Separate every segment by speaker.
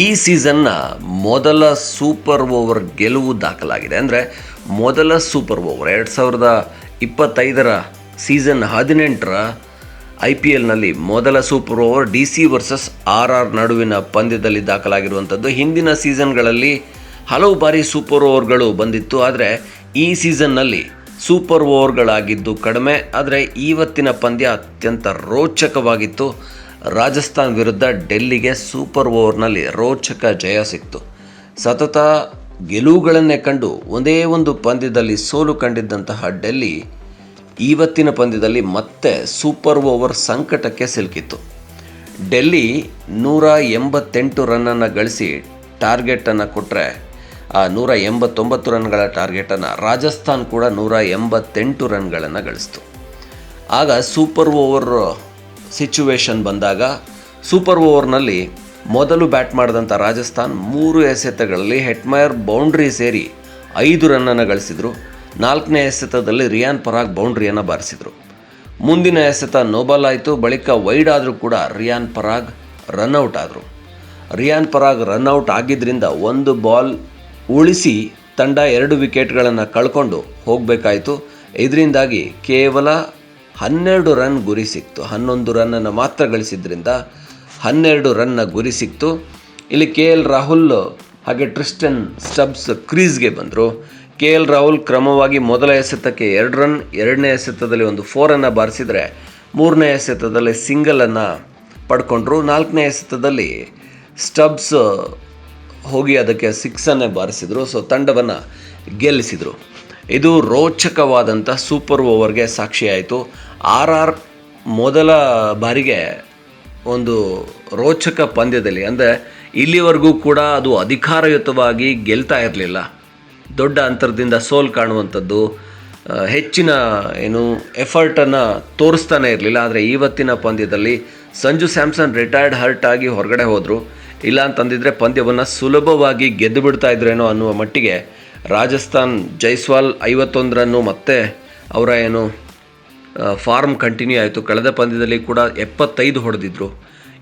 Speaker 1: ಈ ಸೀಸನ್ನ ಮೊದಲ super over ಗೆಲುವು ದಾಖಲಾಗಿದೆ. ಅಂದರೆ ಮೊದಲ ಸೂಪರ್ ಓವರ್ ಎರಡು ಸಾವಿರದ ಇಪ್ಪತ್ತೈದರ ಸೀಸನ್ ಹದಿನೆಂಟರ ಐ ಪಿ ಎಲ್ನಲ್ಲಿ ಮೊದಲ super over D C versus R R ನಡುವಿನ ಪಂದ್ಯದಲ್ಲಿ ದಾಖಲಾಗಿರುವಂಥದ್ದು. ಹಿಂದಿನ ಸೀಸನ್ಗಳಲ್ಲಿ ಹಲವು ಬಾರಿ ಸೂಪರ್ ಓವರ್ಗಳು ಬಂದಿತ್ತು. ಆದರೆ ಈ ಸೀಸನ್ನಲ್ಲಿ ಸೂಪರ್ ಓವರ್ಗಳಾಗಿದ್ದು ಕಡಿಮೆ. ಆದರೆ ಇವತ್ತಿನ ಪಂದ್ಯ ಅತ್ಯಂತ ರೋಚಕವಾಗಿತ್ತು. ರಾಜಸ್ಥಾನ್ ವಿರುದ್ಧ ಡೆಲ್ಲಿಗೆ ಸೂಪರ್ ಓವರ್ನಲ್ಲಿ ರೋಚಕ ಜಯ ಸಿಕ್ತು. ಸತತ ಗೆಲುವುಗಳನ್ನೇ ಕಂಡು ಒಂದೇ ಒಂದು ಪಂದ್ಯದಲ್ಲಿ ಸೋಲು ಕಂಡಿದ್ದಂತಹ ಡೆಲ್ಲಿ ಇವತ್ತಿನ ಪಂದ್ಯದಲ್ಲಿ ಮತ್ತೆ ಸೂಪರ್ ಓವರ್ ಸಂಕಟಕ್ಕೆ ಸಿಲುಕಿತ್ತು. ಡೆಲ್ಲಿ ನೂರ ಎಂಬತ್ತೆಂಟು ರನ್ನನ್ನು ಗಳಿಸಿ ಟಾರ್ಗೆಟನ್ನು ಕೊಟ್ಟರೆ ಆ ನೂರ ಎಂಬತ್ತೊಂಬತ್ತು ರನ್ಗಳ ಟಾರ್ಗೆಟನ್ನು ರಾಜಸ್ಥಾನ್ ಕೂಡ ನೂರ ಎಂಬತ್ತೆಂಟು ರನ್ಗಳನ್ನು ಗಳಿಸ್ತು. ಆಗ ಸೂಪರ್ ಓವರ್ ಸಿಚುವೇಶನ್ ಬಂದಾಗ ಸೂಪರ್ ಓವರ್ನಲ್ಲಿ ಮೊದಲು ಬ್ಯಾಟ್ ಮಾಡಿದಂಥ ರಾಜಸ್ಥಾನ್ ಮೂರು ಎಸೆತಗಳಲ್ಲಿ ಹೆಟ್ಮಯರ್ ಬೌಂಡ್ರಿ ಸೇರಿ ಐದು ರನ್ನನ್ನು ಗಳಿಸಿದರು. ನಾಲ್ಕನೇ ಎಸೆತದಲ್ಲಿ ರಿಯಾನ್ ಪರಾಗ್ ಬೌಂಡ್ರಿಯನ್ನು ಬಾರಿಸಿದರು. ಮುಂದಿನ ಎಸೆತ ನೋಬಲ್ ಆಯಿತು, ಬಳಿಕ ವೈಡ್ ಆದರೂ ಕೂಡ ರಿಯಾನ್ ಪರಾಗ್ ರನ್ಔಟ್ ಆದರು. ರಿಯಾನ್ ಪರಾಗ್ ರನ್ಔಟ್ ಆಗಿದ್ದರಿಂದ ಒಂದು ಬಾಲ್ ಉಳಿಸಿ ತಂಡ ಎರಡು ವಿಕೆಟ್ಗಳನ್ನು ಕಳ್ಕೊಂಡು ಹೋಗಬೇಕಾಯಿತು. ಇದರಿಂದಾಗಿ ಕೇವಲ ಹನ್ನೆರಡು ರನ್ ಗುರಿ ಸಿಕ್ತು. ಹನ್ನೊಂದು ರನ್ನನ್ನು ಮಾತ್ರ ಗಳಿಸಿದ್ರಿಂದ ಹನ್ನೆರಡು ರನ್ನ ಗುರಿ ಸಿಕ್ತು. ಇಲ್ಲಿ ಕೆ ಎಲ್ ರಾಹುಲ್ ಹಾಗೆ ಟ್ರಿಸ್ಟನ್ ಸ್ಟಬ್ಸ್ ಕ್ರೀಸ್ಗೆ ಬಂದರು. ಕೆ ಎಲ್ ರಾಹುಲ್ ಕ್ರಮವಾಗಿ ಮೊದಲ ಎಸೆತಕ್ಕೆ ಎರಡು ರನ್, ಎರಡನೇ ಎಸೆತದಲ್ಲಿ ಒಂದು ಫೋರನ್ನು ಬಾರಿಸಿದರೆ ಮೂರನೇ ಎಸೆತದಲ್ಲಿ ಸಿಂಗಲನ್ನು ಪಡ್ಕೊಂಡ್ರು. ನಾಲ್ಕನೇ ಎಸೆತದಲ್ಲಿ ಸ್ಟಬ್ಸ್ ಹೋಗಿ ಅದಕ್ಕೆ ಸಿಕ್ಸನ್ನೇ ಬಾರಿಸಿದರು. ಸೊ ತಂಡವನ್ನು ಗೆಲ್ಲಿಸಿದರು. ಇದು ರೋಚಕವಾದಂಥ ಸೂಪರ್ ಓವರ್ಗೆ ಸಾಕ್ಷಿಯಾಯಿತು ಆರ್ ಆರ್ ಮೊದಲ ಬಾರಿಗೆ ಒಂದು ರೋಚಕ ಪಂದ್ಯದಲ್ಲಿ, ಅಂದರೆ ಇಲ್ಲಿವರೆಗೂ ಕೂಡ ಅದು ಅಧಿಕಾರಯುತವಾಗಿ ಗೆಲ್ತಾ ಇರಲಿಲ್ಲ. ದೊಡ್ಡ ಅಂತರದಿಂದ ಸೋಲ್ ಕಾಣುವಂಥದ್ದು ಹೆಚ್ಚಿನ ಏನು ಎಫರ್ಟನ್ನು ತೋರಿಸ್ತಾನೆ ಇರಲಿಲ್ಲ. ಆದರೆ ಇವತ್ತಿನ ಪಂದ್ಯದಲ್ಲಿ ಸಂಜು ಸ್ಯಾಮ್ಸನ್ ರಿಟೈರ್ಡ್ ಹರ್ಟ್ ಆಗಿ ಹೊರಗಡೆ ಹೋದರು. ಇಲ್ಲ ಅಂತಂದಿದ್ರೆ ಪಂದ್ಯವನ್ನು ಸುಲಭವಾಗಿ ಗೆದ್ದು ಬಿಡ್ತಾ ಇದ್ರೇನೋ ಅನ್ನುವ ಮಟ್ಟಿಗೆ ರಾಜಸ್ಥಾನ್ ಜೈಸ್ವಾಲ್ ಐವತ್ತೊಂದರನ್ನು ಮತ್ತೆ ಅವರ ಏನು ಫಾರ್ಮ್ ಕಂಟಿನ್ಯೂ ಆಯಿತು. ಕಳೆದ ಪಂದ್ಯದಲ್ಲಿ ಕೂಡ ಎಪ್ಪತ್ತೈದು ಹೊಡೆದಿದ್ದರು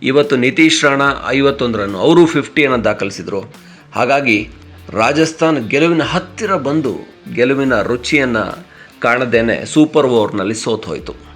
Speaker 1: ಇವತ್ತು ನಿತೀಶ್ ರಾಣಾ ಐವತ್ತೊಂದು ರನ್ನು ಅವರು ಫಿಫ್ಟಿಯನ್ನು ದಾಖಲಿಸಿದರು. ಹಾಗಾಗಿ ರಾಜಸ್ಥಾನ್ ಗೆಲುವಿನ ಹತ್ತಿರ ಬಂದು ಗೆಲುವಿನ ರುಚಿಯನ್ನು ಕಾಣದೇನೆ ಸೂಪರ್ ಓವರ್ನಲ್ಲಿ ಸೋತು ಹೋಯಿತು